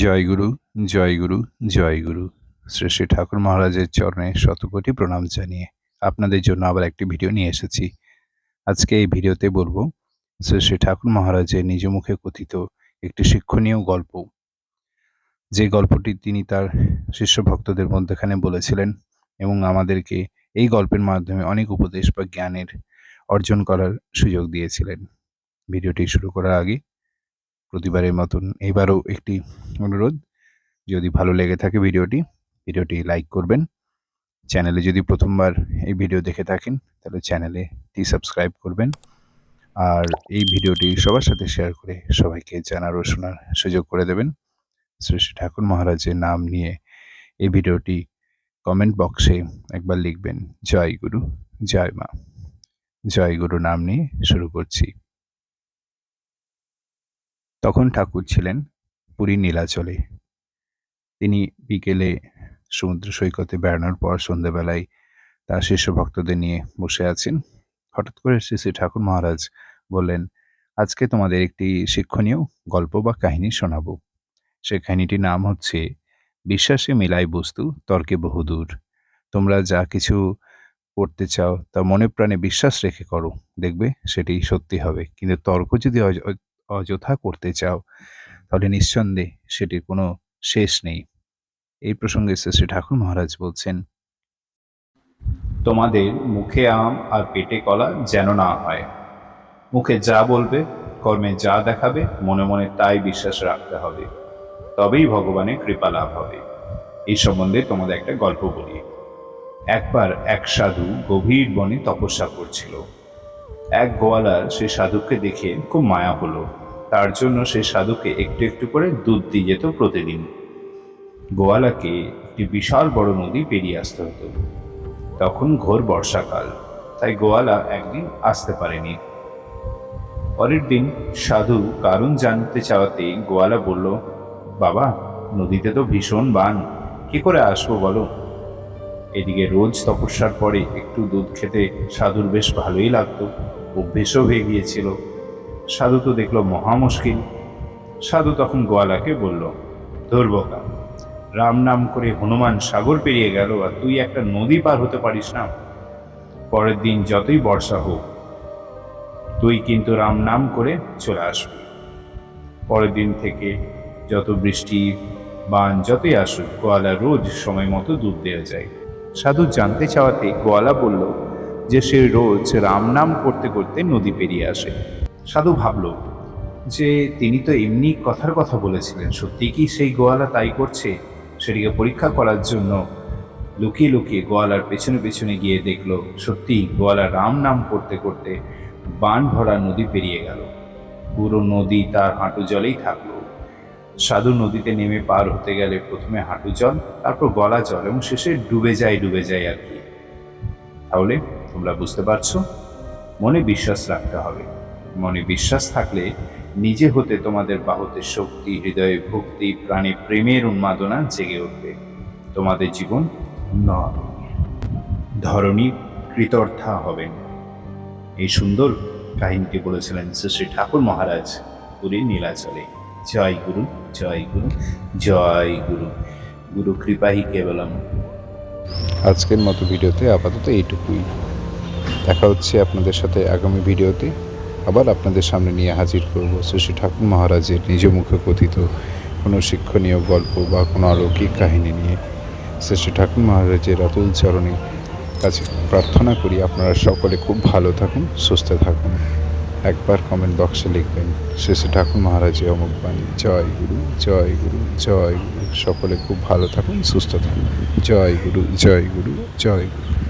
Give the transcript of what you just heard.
জয় গুরু জয় গুরু জয় গুরু। শ্রী শ্রী ঠাকুর মহারাজের চরণে শতকোটি প্রণাম জানিয়ে আপনাদের জন্য আবার একটি ভিডিও নিয়ে এসেছি। আজকে এই ভিডিওতে বলব, শ্রী শ্রী ঠাকুর মহারাজের নিজ মুখে কথিত একটি শিক্ষণীয় গল্প। যে গল্পটি তিনি তার শিষ্য ভক্তদের মধ্যেখানে বলেছিলেন এবং আমাদেরকে এই গল্পের মাধ্যমে অনেক উপদেশ বা জ্ঞানের অর্জন করার সুযোগ দিয়েছিলেন। ভিডিওটি শুরু করার আগে প্রতিবারের মতন এবারও একটি অনুরোধ, যদি ভালো লেগে থাকে ভিডিওটি ভিডিওটি লাইক করবেন। চ্যানেলে যদি প্রথমবার এই ভিডিও দেখে থাকেন, তাহলে চ্যানেলেটি সাবস্ক্রাইব করবেন। আর এই ভিডিওটি সবার সাথে শেয়ার করে সবাইকে জানার ও শোনার সুযোগ করে দেবেন। শ্রী শ্রী ঠাকুর মহারাজের নাম নিয়ে এই ভিডিওটি কমেন্ট বক্সে একবার লিখবেন, জয় গুরু, জয় মা। জয় গুরু নাম নিয়ে শুরু করছি। তখন ঠাকুর ছিলেন পুরী নীলাচলে। তিনি বিকেলে সমুদ্র সৈকতে বেড়ানোর পর সন্ধেবেলায় তার শিষ্য ভক্তদের নিয়ে বসে আছেন। হঠাৎ করে শ্রী শ্রী ঠাকুর মহারাজ বললেন, আজকে তোমাদের একটি শিক্ষণীয় গল্প বা কাহিনী শোনাবো। সে কাহিনীটির নাম হচ্ছে, বিশ্বাসে মিলাই বস্তু, তর্কে বহুদূর তোমরা যা কিছু করতে চাও তা মনে প্রাণে বিশ্বাস রেখে করো। দেখবে সেটি সত্যি হবে। কিন্তু তর্ক যদি অযথা করতে চাও, তাহলে নিঃসন্দেহে সেটির কোনো শেষ নেই। এই প্রসঙ্গে শ্রী ঠাকুর মহারাজ বলছেন, তোমাদের মুখে আম আর পেটে কলা যেন না হয়। মুখে যা বলবে, কর্মে যা দেখাবে, মনে মনে তাই বিশ্বাস রাখতে হবে। তবেই ভগবানের কৃপা লাভ হবে। এই সম্বন্ধে তোমাদের একটা গল্প বলি। একবার এক সাধু গভীর বনে তপস্যা করছিল। এক গোয়ালার সে সাধুকে দেখে খুব মায়া হলো। তার জন্য সে সাধুকে একটু একটু করে দুধ দিয়ে যেত প্রতিদিন। গোয়ালাকে একটি বিশাল বড় নদী পেরিয়ে আসতে হতো। তখন ঘোর বর্ষাকাল, তাই গোয়ালা একদিন আসতে পারেনি। পরের দিন সাধু কারণ জানতে চাওয়াতে গোয়ালা বলল, বাবা, নদীতে তো ভীষণ বান, কি করে আসব বলো? এদিকে রোজ তপস্যার পরে একটু দুধ খেতে সাধুর বেশ ভালোই লাগতো। অভ্যেসও হয়ে গিয়েছিল। সাধু তো দেখল মহা মুশকিল। সাধু তখন গোয়ালাকে বলল ধরবকা রাম নাম করে হনুমান সাগর পেরিয়ে গেল আর তুই একটা নদী পার হতে পারিস না। পরের দিন যতই বর্ষা হোক, তুই কিন্তু রাম নাম করে চলে আসবি। পরের দিন থেকে যত বৃষ্টি, বান যতই আসুক, গোয়ালা রোজ সময় মতো দুধ দেওয়া যায়। সাধু জানতে চাওয়াতে গোয়ালা বলল যে সে রোজ রাম নাম করতে করতে নদী পেরিয়ে আসে। সাধু ভাবল যে তিনি তো এমনি কথার কথা বলেছিলেন, সত্যি কি সেই গোয়ালা তাই করছে? সেটিকে পরীক্ষা করার জন্য লুকিয়ে লুকিয়ে গোয়ালার পেছনে পেছনে গিয়ে দেখল সত্যি গোয়ালা রাম নাম করতে করতে বান ভরা নদী পেরিয়ে গেল। পুরো নদী তার হাঁটু জলেই থাকল। সাধু নদীতে নেমে পার হতে গেলে প্রথমে হাঁটু জল তারপর গলা জল এবং শেষে ডুবে যায় ডুবে যায় আর কি। তাহলে তোমরা বুঝতে পারছ? মনে বিশ্বাস রাখতে হবে। মনে বিশ্বাস থাকলে নিজে হতে তোমাদের বাহুতে শক্তি, হৃদয়ে ভক্তি, প্রাণে প্রেমের উন্মাদনা জেগে উঠবে। তোমাদের জীবন ধন্য হবে। ধরণী কৃতর্থা হবেন এই সুন্দর কাহিনীটি বলেছিলেন শ্রী ঠাকুর মহারাজ পুরী নীলাচলে। জয় গুরু জয় গুরু জয় গুরু। গুরু কৃপাহি কেবলম। আজকের মতো ভিডিওতে আপাতত এইটুকুই। দেখা হচ্ছে আপনাদের সাথে আগামী ভিডিওতে। আবার আপনাদের সামনে নিয়ে হাজির করব শ্রী ঠাকুর মহারাজের নিজ মুখে কথিত কোনো শিক্ষণীয় গল্প বা কোনো অলৌকিক কাহিনী নিয়ে। শ্রী ঠাকুর মহারাজের অতুল চরণে কাছে প্রার্থনা করি আপনারা সকলে খুব ভালো থাকুন, সুস্থ থাকুন। একবার কমেন্ট বক্সে লিখবেন। শ্রী ঠাকুর মহারাজের অমুক বাণী। জয় গুরু জয় গুরু জয় গুরু। সকলে খুব ভালো থাকুন, সুস্থ থাকুন। জয় গুরু জয় গুরু জয় গুরু।